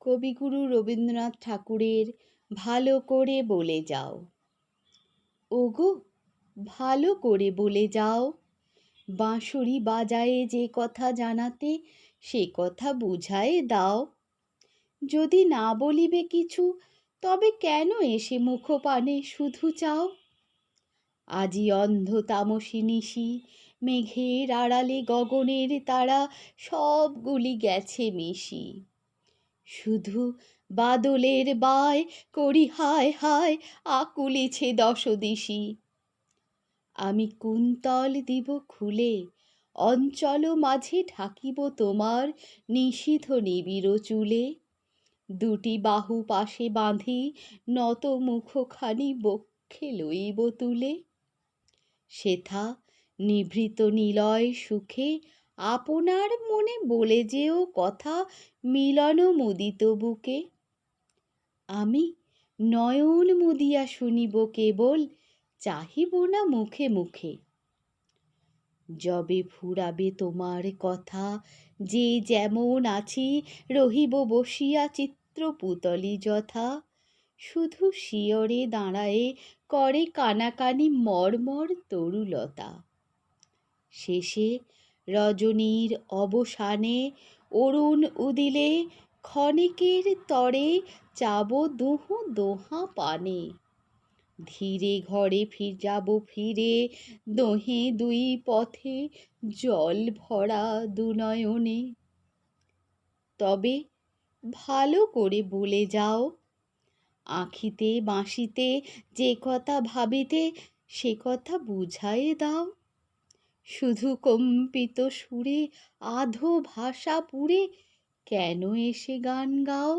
কবিগুরু রবীন্দ্রনাথ ঠাকুরের ভালো করে বলে যাও। ওগো, ভালো করে বলে যাও। বাঁশুরি বাজায়ে যে কথা জানাতে, সে কথা বুঝায়ে দাও। যদি না বলিবে কিছু, তবে কেন এসে মুখপানে শুধু চাও? আজি অন্ধ তামসী নিশি, মেঘের আড়ালে গগনের তারা, সবগুলি গেছে মিশি। শুধু বাদলের বায় করি হায় হায় আকুলিছে দশদিশি। আমি কুন্তল দিব খুলে, অঞ্চল মাঝে ঢাকিব তোমার নিষিধ নিবিড় চুলে। দুটি বাহু পাশে বাঁধি নত মুখখানি বক্ষে লইব তুলে। সেথা নিভৃত নিলয় সুখে আপনার মনে বলে যেও কথা মিলন মুদিত বুকে আমি নয়ন মুদিয়া শুনিব কেবল, চাহিব না মুখে মুখে। যবে ফুরাবে তোমার কথা, যে যেমন আছি, রহিব বসিয়া চিত্রপুতলি যথা। শুধু শিয়রে দাঁড়ায়ে করে কানাকানি মর্মর তরুলতা। শেষে রজনীর অবসানে অরুণ উদিলে ক্ষণিকের তরে চাব দুহু দোহা পানে। ধীরে ঘরে ফির যাব ফিরে, দোহে দুই পথে জল ভরা দুনয়নে। তবে ভালো করে বলে যাও, আঁখিতে বাঁশিতে যে কথা ভাবিতে সে কথা বুঝায়ে দাও। শুধু কম্পিত সুরে আধো ভাষা পুরে কেন এসে গান গাও?